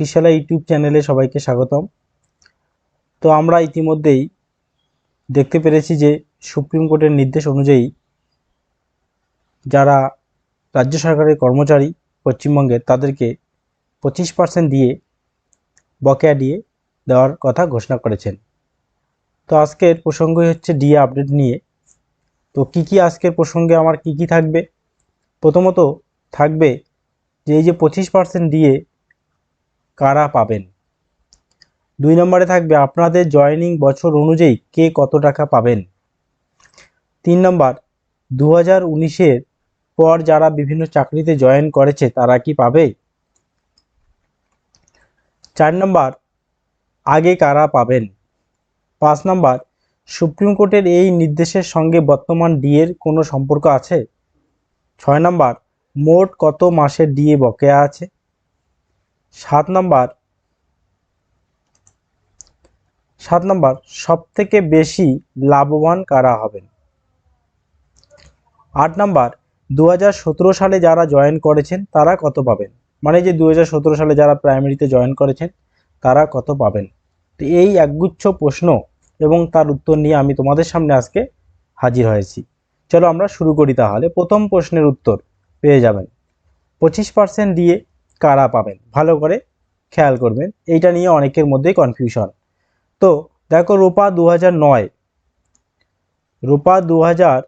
তর্কিশালা YouTube চ্যানেলে সবাইকে স্বাগতম। তো আমরা ইতিমধ্যেই দেখতে পেরেছি যে সুপ্রিম কোর্টের নির্দেশ অনুযায়ী যারা রাজ্য সরকারের কর্মচারী পশ্চিমবঙ্গের তাদেরকে পঁচিশ পার্সেন্ট দিয়ে বকেয়া দিয়ে দেওয়ার কথা ঘোষণা করেছেন। তো আজকের প্রসঙ্গই হচ্ছে ডিএ আপডেট নিয়ে। তো কি কি আজকের প্রসঙ্গে আমার কি কি থাকবে? প্রথমত থাকবে যে এই যে পঁচিশ পার্সেন্ট দিয়ে কারা পাবেন? দুই নম্বরে থাকবে, আপনাদের জয়েনিং বছর অনুযায়ী কে কত টাকা পাবেন? তিন নম্বর দু হাজার উনিশের পর যারা বিভিন্ন চাকরিতে জয়েন করেছে, তারা কি পাবে? চার নম্বর, আগে কারা পাবেন? পাঁচ নম্বর, সুপ্রিম কোর্টের এই নির্দেশের সঙ্গে বর্তমান ডিএর কোনো সম্পর্ক আছে? ছয় নম্বর, মোট কত মাসের ডিএ বকেয়া আছে? সাত নম্বর। সাত নম্বর সব থেকে বেশি লাভবান কারা হবেন? আট নম্বর দু হাজার সতেরো সালে যারা জয়েন করেছেন, তারা কত পাবেন? মানে যে দু হাজার সতেরো সালে যারা প্রাইমারিতে জয়েন করেছেন, তারা কত পাবেন? তো এই একগুচ্ছ প্রশ্ন এবং তার উত্তর নিয়ে আমি তোমাদের সামনে আজকে হাজির হয়েছি। চলো আমরা শুরু করি তাহলে। প্রথম প্রশ্নের উত্তর পেয়ে যাবেন। পঁচিশ পার্সেন্ট দিয়ে কারা পাবেন? ভালো করে খেয়াল করবেন। এইটা নিয়ে অনেকের মধ্যেই কনফিউশন তো দেখো রূপা দু নয়। রূপা দু হাজার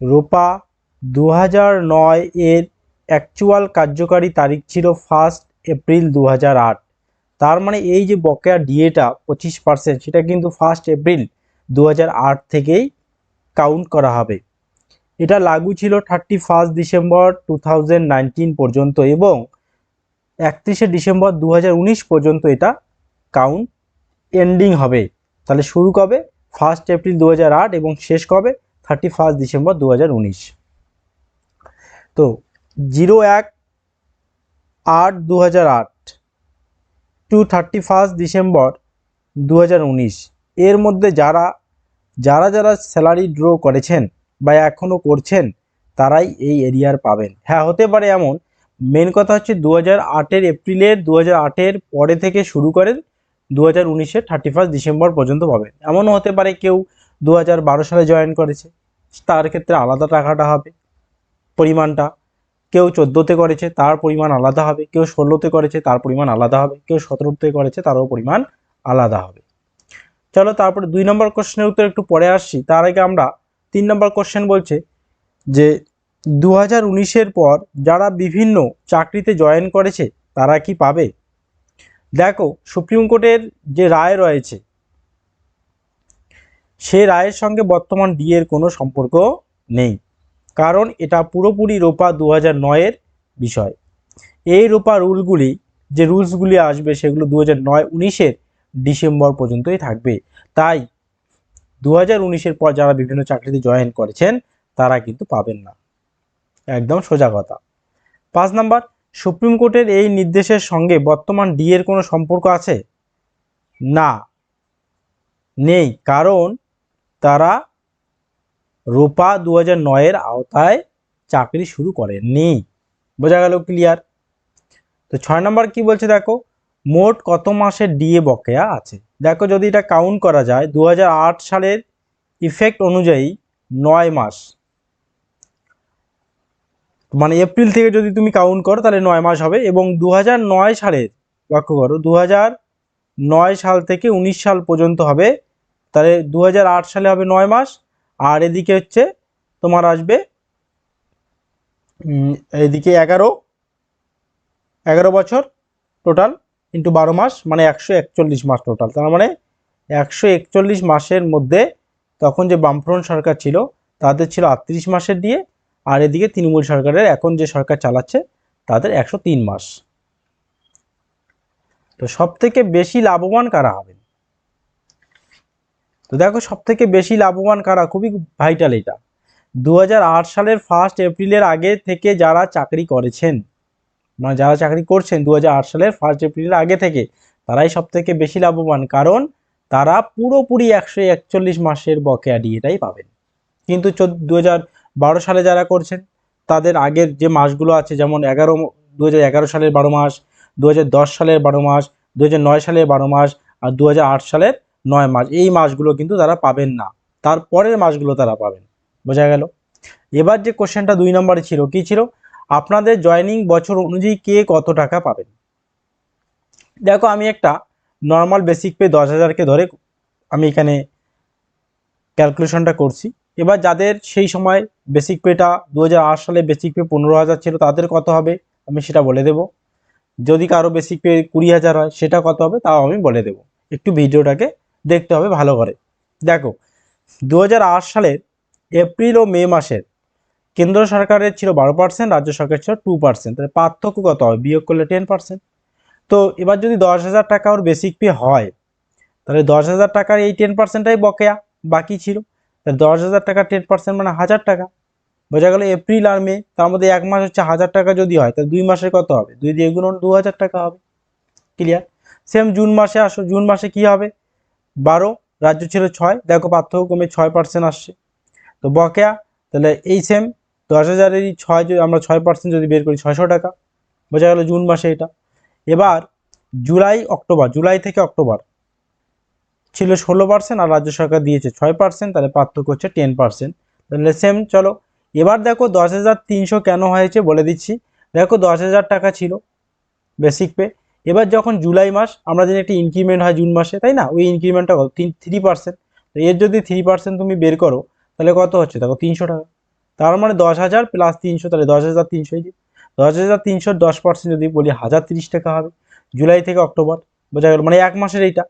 রূপা দু নয় এর অ্যাকচুয়াল কার্যকারী তারিখ ছিল ফার্স্ট এপ্রিল দু হাজার আট। তার মানে এই যে বকেয়া ডিএটা পঁচিশ পার্সেন্ট সেটা কিন্তু ফার্স্ট এপ্রিল দু হাজার আট থেকেই কাউন্ট করা হবে। এটা লাগু ছিল থার্টি ফার্স্ট ডিসেম্বর টু পর্যন্ত এবং একত্রিশে ডিসেম্বর দু হাজার উনিশ পর্যন্ত এটা কাউন্ট এন্ডিং হবে। তাহলে শুরু কবে? ফার্স্ট এপ্রিল দু হাজার আট এবং শেষ কবে? থার্টি ফার্স্ট ডিসেম্বর দু হাজার উনিশ তো জিরো এক আট দু টু থার্টি ফার্স্ট ডিসেম্বর দু হাজার উনিশ এর মধ্যে যারা যারা যারা স্যালারি ড্র করেছেন বা এখনও করছেন, তারাই এই এরিয়ার পাবেন। হ্যাঁ হতে পারে এমন। মেন কথা হচ্ছে দু হাজার আটের এপ্রিলের দু হাজার আটের পরে থেকে শুরু করেন দু হাজার উনিশের থার্টি ফার্স্ট ডিসেম্বর পর্যন্ত পাবেন। এমনও হতে পারে কেউ দু হাজার বারো সালে জয়েন করেছে, তার ক্ষেত্রে আলাদা টাকাটা হবে পরিমাণটা। কেউ চোদ্দোতে করেছে, তার পরিমাণ আলাদা হবে। কেউ ষোলোতে করেছে, তার পরিমাণ আলাদা হবে। কেউ সতেরোতে করেছে, তারও পরিমাণ আলাদা হবে। চলো, তারপরে দুই নম্বর কোশ্চেনের উত্তর একটু পরে আসছি। তার আগে আমরা তিন নম্বর কোশ্চেন বলছে যে দু হাজার পর যারা বিভিন্ন চাকরিতে জয়েন করেছে, তারা কি পাবে? দেখো, সুপ্রিম কোর্টের যে রায় রয়েছে, সে রায়ের সঙ্গে বর্তমান ডিএর কোনো সম্পর্ক নেই। কারণ এটা পুরোপুরি রোপা দু হাজার নয়ের বিষয়। এই রোপা রুলগুলি, যে রুলসগুলি আসবে, সেগুলো দু হাজার নয় উনিশের ডিসেম্বর পর্যন্তই থাকবে। তাই দু হাজার পর যারা বিভিন্ন চাকরিতে জয়েন করেছেন, তারা কিন্তু পাবেন না। একদম সোজা কথা। পাঁচ নাম্বার, সুপ্রিম কোর্টের এই নির্দেশের সঙ্গে বর্তমান ডিএর কোনো সম্পর্ক আছে? না। নেই, কারণ তারা রূপা দু হাজার নয়ের আওতায় চাকরি শুরু করেননি। বোঝা গেল ক্লিয়ার তো ছয় নম্বর কি বলছে দেখো? মোট কত মাসের ডিএ বকেয়া আছে? দেখো যদি এটা কাউন্ট করা যায় দু হাজার আট সালের ইফেক্ট অনুযায়ী নয় মাস। মানে এপ্রিল থেকে যদি তুমি কাউন্ট করো, তাহলে নয় মাস হবে। এবং দু নয় সালের, লক্ষ্য করো দু নয় সাল থেকে উনিশ সাল পর্যন্ত হবে। তাহলে দু হাজার আট সালে হবে নয় মাস। আর এদিকে হচ্ছে তোমার আসবে এদিকে এগারো এগারো বছর টোটাল ইন্টু বারো মাস মানে একশো একচল্লিশ মাস টোটাল তার মানে একশো একচল্লিশ মাসের মধ্যে তখন যে বামফ্রন্ট সরকার ছিল, তাদের ছিল আটত্রিশ মাসের দিয়ে, আর এদিকে তৃণমূল সরকারের এখন যে সরকার চালাচ্ছে, তাদের একশো তিন মাস। তো সব থেকে বেশি লাভবান কারা হবেন? তো দেখো সব থেকে বেশি লাভবান কারা? খুবই ভাইটাল এটা। দু হাজার আট সালের ফার্স্ট এপ্রিলের আগে থেকে যারা চাকরি করেছেন মানে যারা চাকরি করছেন দু হাজার আট সালের ফার্স্ট এপ্রিলের আগে থেকে, তারাই সব থেকে বেশি লাভবান। কারণ তারা পুরোপুরি একশো একচল্লিশ মাসের বকেয়া ডিএটাই পাবেন। কিন্তু দু বারো সালে যারা করছেন, তাদের আগের যে মাসগুলো আছে, যেমন এগারো দু সালের বারো মাস দুই হাজার দশ সালের বারো মাস দুই হাজার নয় সালের বারো মাস আর দু হাজার আট সালের নয় মাস, এই মাসগুলো কিন্তু তারা পাবেন না। তারপরের মাসগুলো তারা পাবেন। বোঝা গেল? এবার যে কোশ্চেনটা দুই নম্বরে ছিল, কি ছিল? আপনাদের জয়নিং বছর অনুযায়ী কে কত টাকা পাবেন? দেখো, আমি একটা নর্মাল বেসিক পে দশ হাজারকে ধরে আমি এখানে ক্যালকুলেশনটা করছি। এবার যাদের সেই সময় বেসিক পেটা দু হাজার আট সালে বেসিক পে পনেরো হাজার ছিল, তাদের কত হবে? আমি সেটা বলে দেব। যদি কারও বেসিক পে কুড়ি হাজার হয়, সেটা কত হবে? তাও আমি বলে দেব। একটু ভিডিওটাকে দেখতে হবে ভালো করে। দেখো দু সালের এপ্রিল ও মে মাসের কেন্দ্র সরকারের ছিল বারো পার্সেন্ট রাজ্য সরকারের ছিল টু পার্সেন্ট তাহলে পার্থক্য কত হবে? বিয়োগ করলে টেন পার্সেন্ট তো এবার যদি দশ হাজার টাকা ওর বেসিক পে হয়, তাহলে দশ হাজার টাকার এই টেন পার্সেন্টটাই বকেয়া, বাকি ছিল। তাহলে দশ হাজার টাকা টেন পার্সেন্ট মানে হাজার টাকা। বোঝা গেল এপ্রিল আর মে, তার মধ্যে এক মাস হচ্ছে হাজার টাকা যদি হয়, তাহলে দুই মাসের কত হবে? দুই দিয়ে গুণ দু হাজার টাকা হবে। ক্লিয়ার সেম জুন মাসে আসো, জুন মাসে কি হবে? বারো, রাজ্য ছিল ছয়, দেখো পার্থক্য কমে ছয় পার্সেন্ট আসছে। তো বকেয়া, তাহলে এই সেম দশ হাজারেরই ছয় যদি আমরা ছয় পার্সেন্ট যদি বের করি ছয়শো টাকা। বোঝা গেল জুন মাসে এটা। এবার জুলাই, অক্টোবর, জুলাই থেকে অক্টোবর ছিল ষোলো পার্সেন্ট আর রাজ্য সরকার দিয়েছে ছয় পার্সেন্ট তাহলে পার্থক্য হচ্ছে টেন পার্সেন্ট তাহলে সেম চলো। এবার দেখো দশ হাজার তিনশো কেন হয়েছে বলে দিচ্ছি। দেখো দশ হাজার টাকা ছিল বেসিক পে এবার যখন জুলাই মাস, আমরা জানি একটি ইনক্রিমেন্ট হয় জুন মাসে, তাই না? ওই ইনক্রিমেন্টটা কত? তিন থ্রি পার্সেন্ট এর যদি থ্রি পার্সেন্ট তুমি বের করো, তাহলে কত হচ্ছে? দেখো তিনশো টাকা। তার মানে দশ হাজার প্লাস তিনশো, তাহলে দশ হাজার তিনশো দশ হাজার তিনশো দশ পার্সেন্ট যদি বলি, হাজার তিরিশ টাকা হবে। জুলাই থেকে অক্টোবর বোঝা গেল মানে এক মাসের এইটা।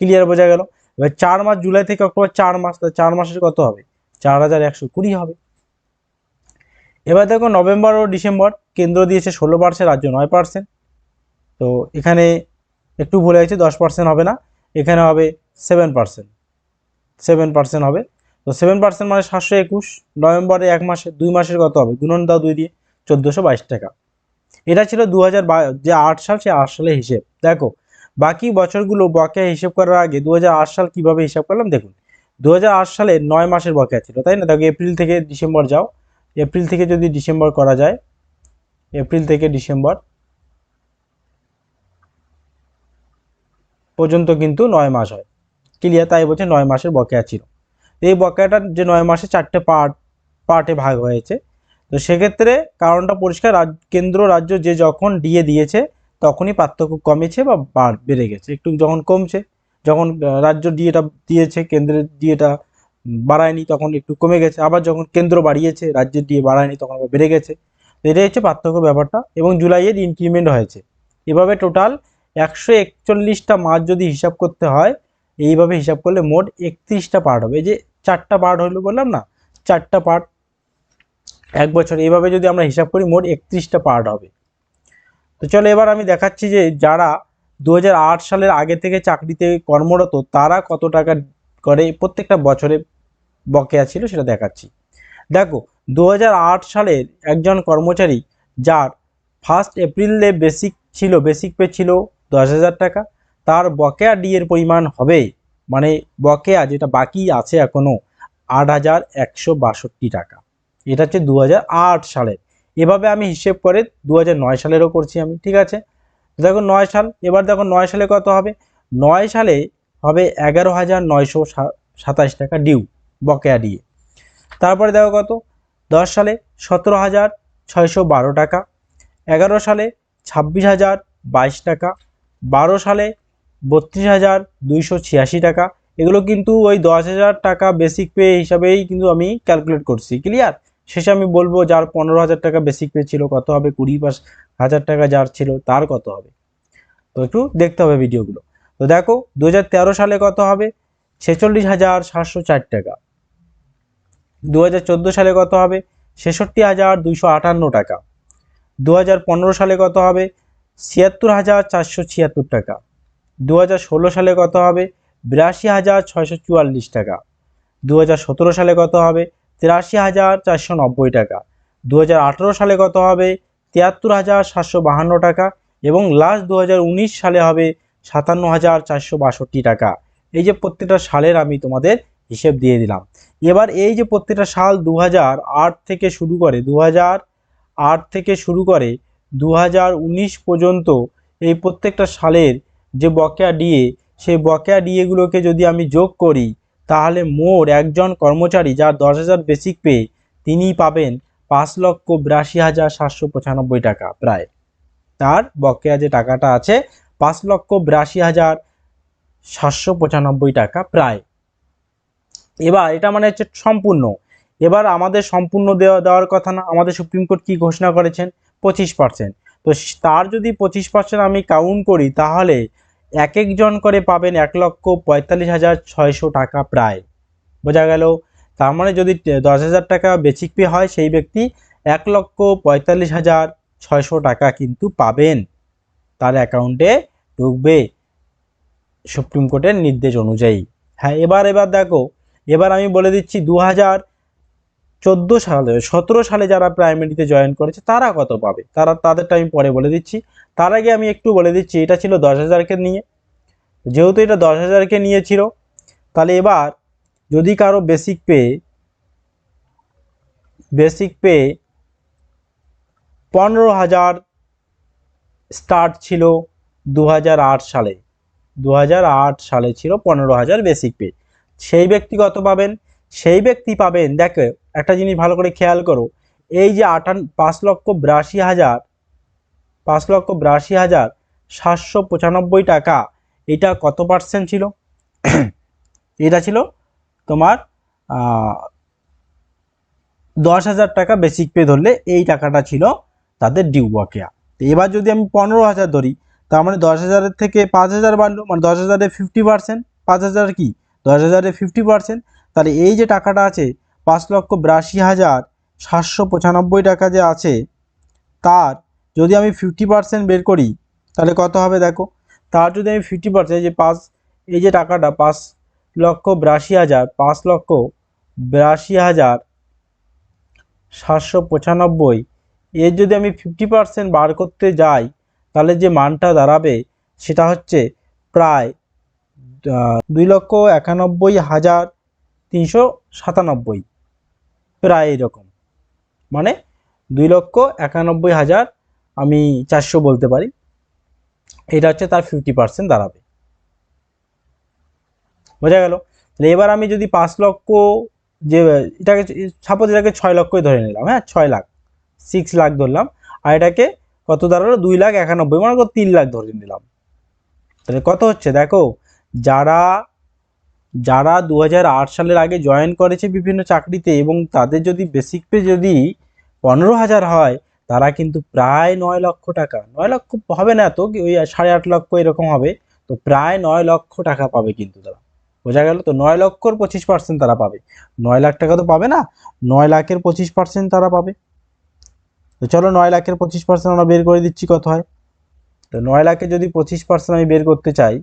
ক্লিয়ার বোঝা গেল? এবার চার মাস, জুলাই থেকে অক্টোবর, চার মাস, তাহলে চার মাসের কত হবে? চার হাজার একশো কুড়ি হবে। এবার দেখো নভেম্বর ও ডিসেম্বর, কেন্দ্র দিয়েছে ষোলো পার্সেন্ট রাজ্য নয় পার্সেন্ট তো এখানে একটু ভুলে গেছে, দশ পার্সেন্ট হবে না। এখানে হবে সেভেন পার্সেন্ট সেভেন পার্সেন্ট হবে। তো সেভেন পার্সেন্ট মানে সাতশো একুশ, নভেম্বরে এক মাসে, দুই মাসের কত হবে? গুণন দাও দুই দিয়ে চোদ্দোশো বাইশ টাকা। এটা ছিল দু হাজার যে আট সাল, সে আট সালের হিসেব। দেখো, বাকি বছরগুলো বকেয়া হিসেব করার আগে দু হাজার আট সাল কীভাবে হিসাব করলাম? দেখুন দু হাজার আট সালে নয় মাসের বকেয়া ছিল, তাই না? দেখো, এপ্রিল থেকে ডিসেম্বর যাও। এপ্রিল থেকে যদি ডিসেম্বর করা যায়, এপ্রিল থেকে ডিসেম্বর পর্যন্ত কিন্তু নয় মাস হয়। ক্লিয়ার? তাই বলছে নয় মাসের বকেয়া ছিল। এই বকেয়াটা যে নয় মাসে চারটে পার্ট পার্টে ভাগ হয়েছে। তো সেক্ষেত্রে কারণটা পরিষ্কার কেন্দ্র রাজ্য যে যখন ডিএ দিয়েছে, তখনই পার্থক্য কমেছে বা বেড়ে গেছে। একটু যখন কমছে, যখন রাজ্য ডিএটা দিয়েছে, কেন্দ্রের ডিএটা বাড়ায়নি, তখন একটু কমে গেছে। আবার যখন কেন্দ্র বাড়িয়েছে, রাজ্যের ডিএ বাড়ায়নি, তখন আবার বেড়ে গেছে। এটাই হচ্ছে পার্থক্য ব্যাপারটা এবং জুলাইয়ের ইনক্রিমেন্ট হয়েছে। এভাবে টোটাল একশো একচল্লিশটা মাস যদি হিসাব করতে হয়, এইভাবে হিসাব করলে মোট একত্রিশটা পার্ট হবে। যে চারটা পার্ট হইল বললাম না, চারটা পার্ট। এক বছর এইভাবে যদি আমরা হিসাব করি, মোট একত্রিশটা পার্ট হবে। তো চলো এবার আমি দেখাচ্ছি যে যারা দু হাজার আট সালের আগে থেকে চাকরিতে কর্মরত, তারা কত টাকা করে প্রত্যেকটা বছরে বকেয়া ছিল সেটা দেখাচ্ছি। দেখো দু হাজার আট সালের একজন কর্মচারী, যার ফার্স্ট এপ্রিলে বেসিক ছিল, বেসিক পে ছিল দশ হাজার টাকা, তার বকেয়া ডিএর পরিমাণ হবে মানে বকেয়া যেটা বাকি আছে এখনও আট হাজার একশো বাষট্টি টাকা। এটা হচ্ছে দু হাজার আট সালের। এভাবে আমি হিসেব করে দু হাজার নয় সালেরও করছি আমি, ঠিক আছে? দেখো নয় সাল, এবার দেখো নয় সালে কত হবে? নয় সালে হবে এগারো হাজার নয়শো সাতাশ টাকা ডিউ বকেয়া দিয়ে। তারপরে দেখো কত? দশ সালে সতেরো হাজার ছয়শো বারো টাকা, এগারো সালে ছাব্বিশ হাজার বাইশ টাকা, বারো সালে বত্রিশ হাজার দুইশো ছিয়াশি টাকা। এগুলো কিন্তু ওই দশ হাজার টাকা বেসিক পে হিসাবেই কিন্তু আমি ক্যালকুলেট করছি। ক্লিয়ার শেষে আমি বলব যার পনেরো হাজার টাকা বেসিক পে ছিল, কত হবে? কুড়ি পাঁচ হাজার টাকা যার ছিল, তার কত হবে? তো একটু দেখতে হবে ভিডিওগুলো। তো দেখো দু হাজার তেরো সালে কত হবে? ছেচল্লিশ হাজার সাতশো চার টাকা। দু হাজার চোদ্দ সালে কত হবে? ছেষট্টি হাজার দুইশো আটান্ন টাকা। দু হাজার পনেরো সালে কত হবে? ছিয়াত্তর হাজার চারশো ছিয়াত্তর টাকা। দু হাজার ষোলো সালে কত হবে? বিরাশি হাজার ছয়শো চুয়াল্লিশ টাকা। দু হাজার সতেরো সালে কত হবে? তিরাশি হাজার চারশো নব্বই টাকা। দু হাজার আঠেরো সালে কত হবে? তিয়াত্তর হাজার সাতশো বাহান্ন টাকা এবং লাস্ট দু হাজার উনিশ সালে হবে সাতান্ন হাজার চারশো বাষট্টি টাকা। এই যে প্রত্যেকটা সালের আমি তোমাদের হিসেব দিয়ে দিলাম। এবার এই যে প্রত্যেকটা সাল দু থেকে শুরু করে দু থেকে শুরু করে দু হাজার উনিশ পর্যন্ত এই প্রত্যেকটা সালের যে বকেয়া ডিএ সেই বকেয়া ডিএগুলোকে যদি আমি যোগ করি, তাহলে মোট একজন কর্মচারী যার দশ হাজার বেসিক পে তিনি পাবেন পাঁচ লক্ষ বিরাশি হাজার সাতশো পঁচানব্বই টাকা প্রায়। তার বকেয়া যে টাকাটা আছে, পাঁচ লক্ষ বিরাশি হাজার সাতশো পঁচানব্বই টাকা প্রায়। এবার এটা মানে হচ্ছে সম্পূর্ণ। এবার আমাদের সম্পূর্ণ দেওয়া দেওয়ার কথা না, আমাদের সুপ্রিম কোর্ট কি ঘোষণা করেছেন? পঁচিশ পার্সেন্ট তো তার যদি পঁচিশ পার্সেন্ট আমি কাউন্ট করি, তাহলে এক একজন করে পাবেন এক লক্ষ পঁয়তাল্লিশ হাজার ছয়শো টাকা প্রায়। বোঝা গেল? তার মানে যদি দশ হাজার টাকা বেচিক পে হয়, সেই ব্যক্তি এক লক্ষ পঁয়তাল্লিশ হাজার ছয়শো টাকা কিন্তু পাবেন। তার অ্যাকাউন্টে ঢুকবে সুপ্রিম কোর্টের নির্দেশ অনুযায়ী। হ্যাঁ এবার এবার দেখো। এবার আমি বলে দিচ্ছি দু হাজার চোদ্দ সালে, সতেরো সালে যারা প্রাইমারিতে জয়েন করেছে, তারা কত পাবে? তারা, তাদেরটা আমি পরে বলে দিচ্ছি। তার আগে আমি একটু বলে দিচ্ছি, এটা ছিল দশ হাজারকে নিয়ে। যেহেতু এটা দশ হাজারকে নিয়েছিল তাহলে এবার যদি কারও বেসিক পে বেসিক পে পনেরো হাজার স্টার্ট ছিল দু হাজার আট সালে। দু হাজার আট সালে ছিল পনেরো হাজার বেসিক পে সেই ব্যক্তি কত পাবেন? সেই ব্যক্তি পাবেন, দেখো একটা জিনিস ভালো করে খেয়াল করো, এই যে আটান, পাঁচ লক্ষ বিরাশি হাজার, পাঁচ লক্ষ বিরাশি হাজার সাতশো পঁচানব্বই টাকা, এটা কত পার্সেন্ট ছিল? এটা ছিল তোমার দশ হাজার টাকা বেসিক পে ধরলে এই টাকাটা ছিল তাদের ডিউ বকেয়া। তো এবার যদি আমি পনেরো হাজার ধরি, তার মানে দশ হাজারের থেকে পাঁচ হাজার বাড়লো মানে দশ হাজারের ফিফটি পার্সেন্ট পাঁচ হাজার কি? দশ হাজারের ফিফটি পার্সেন্ট তাহলে এই যে টাকাটা আছে পাঁচ লক্ষ বিরাশি হাজার সাতশো পঁচানব্বই টাকা যে আছে, তার যদি আমি ফিফটি পার্সেন্ট বের করি, তাহলে কত হবে দেখো? তার যদি আমি ফিফটি পার্সেন্ট যে পাঁচ, এই যে টাকাটা পাঁচ লক্ষ বিরাশি হাজার, পাঁচ লক্ষ বিরাশি হাজার সাতশো পঁচানব্বই, এর যদি আমি ফিফটি পার্সেন্ট বার করতে যাই, তাহলে যে মানটা দাঁড়াবে, সেটা হচ্ছে প্রায় দুই লক্ষ একানব্বই হাজার তিনশো সাতানব্বই। প্রায় এরকম। মানে দুই লক্ষ একানব্বই হাজার আমি চারশো বলতে পারি। এটা হচ্ছে তার ফিফটি পার্সেন্ট দাঁড়াবে বোঝা গেল? তাহলে এবার আমি যদি পাঁচ লক্ষ যে, এটাকে সাপোজ এটাকে ছয় লক্ষই ধরে নিলাম হ্যাঁ ছয় লাখ সিক্স লাখ ধরলাম, আর এটাকে কত দাঁড়াল? দুই লাখ একানব্বই মানে তিন লাখ ধরে নিলাম। তাহলে কত হচ্ছে? দেখো, যারা যারা দু হাজার আট সালের আগে জয়েন করেছে বিভিন্ন চাকরিতে এবং তাদের যদি বেসিক পে যদি পনেরো হাজার হয়, তারা কিন্তু প্রায় নয় লক্ষ টাকা। নয় লক্ষ হবে না তো, ওই সাড়ে আট লক্ষ এরকম হবে। তো প্রায় নয় লক্ষ টাকা পাবে কিন্তু তারা। বোঝা গেল তো? নয় লক্ষর পঁচিশ পার্সেন্ট তারা পাবে। নয় লাখ টাকা তো পাবে না? নয় লাখের পঁচিশ পার্সেন্ট তারা পাবে। তো চলো নয় লাখের পঁচিশ পার্সেন্ট আমরা বের করে দিচ্ছি, কত হয়? তো নয় লাখে যদি পঁচিশ পার্সেন্ট আমি বের করতে চাই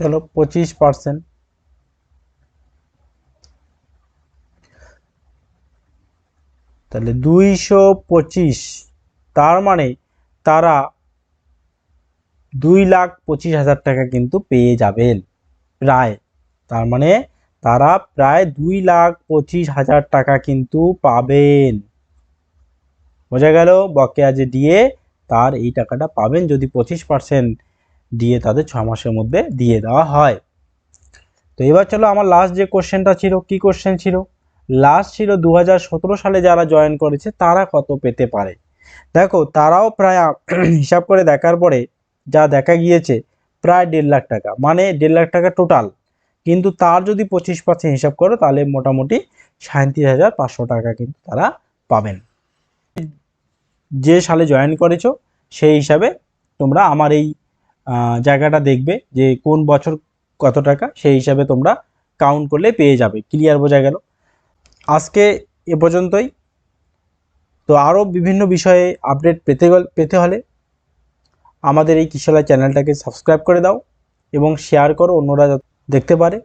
চলো পঁচিশ পার্সেন্ট তাহলে দুইশো পঁচিশ, তার মানে তারা দুই লাখ পঁচিশ হাজার টাকা কিন্তু পেয়ে যাবেন প্রায়। তার মানে তারা প্রায় দুই লাখ পঁচিশ হাজার টাকা কিন্তু পাবেন। বোঝা গেল বকেয়া যে দিয়ে তার এই টাকাটা পাবেন যদি পঁচিশ পার্সেন্ট দিয়ে তাদের ছ মাসের মধ্যে দিয়ে দেওয়া হয়। তো এবার চলো আমার লাস্ট যে কোশ্চেনটা ছিল, কি কোশ্চেন ছিল? লাস্ট ছিল দু হাজার সতেরো সালে যারা জয়েন করেছে, তারা কত পেতে পারে? দেখো, তারাও প্রায় হিসাব করে দেখার পরে যা দেখা গিয়েছে, প্রায় দেড় লাখ টাকা মানে দেড় লাখ টাকা টোটাল কিন্তু তার যদি পঁচিশ পার্সেন্ট হিসাব করো, তাহলে মোটামুটি সাঁত্রিশ হাজার পাঁচশো টাকা কিন্তু তারা পাবেন। যে সালে জয়েন করেছ, সেই হিসাবে তোমরা আমার এই জায়গাটা দেখবে যে কোন বছর কত টাকা, সেই হিসাবে তোমরা কাউন্ট করলে পেয়ে যাবে। ক্লিয়ার বোঝা গেল? আজকে এ পর্যন্তই। তো আরও বিভিন্ন বিষয়ে আপডেট পেতে পেতে হলে আমাদের এই কিশলা চ্যানেলটাকে সাবস্ক্রাইব করে দাও এবং শেয়ার করো অন্যরা দেখতে পারে।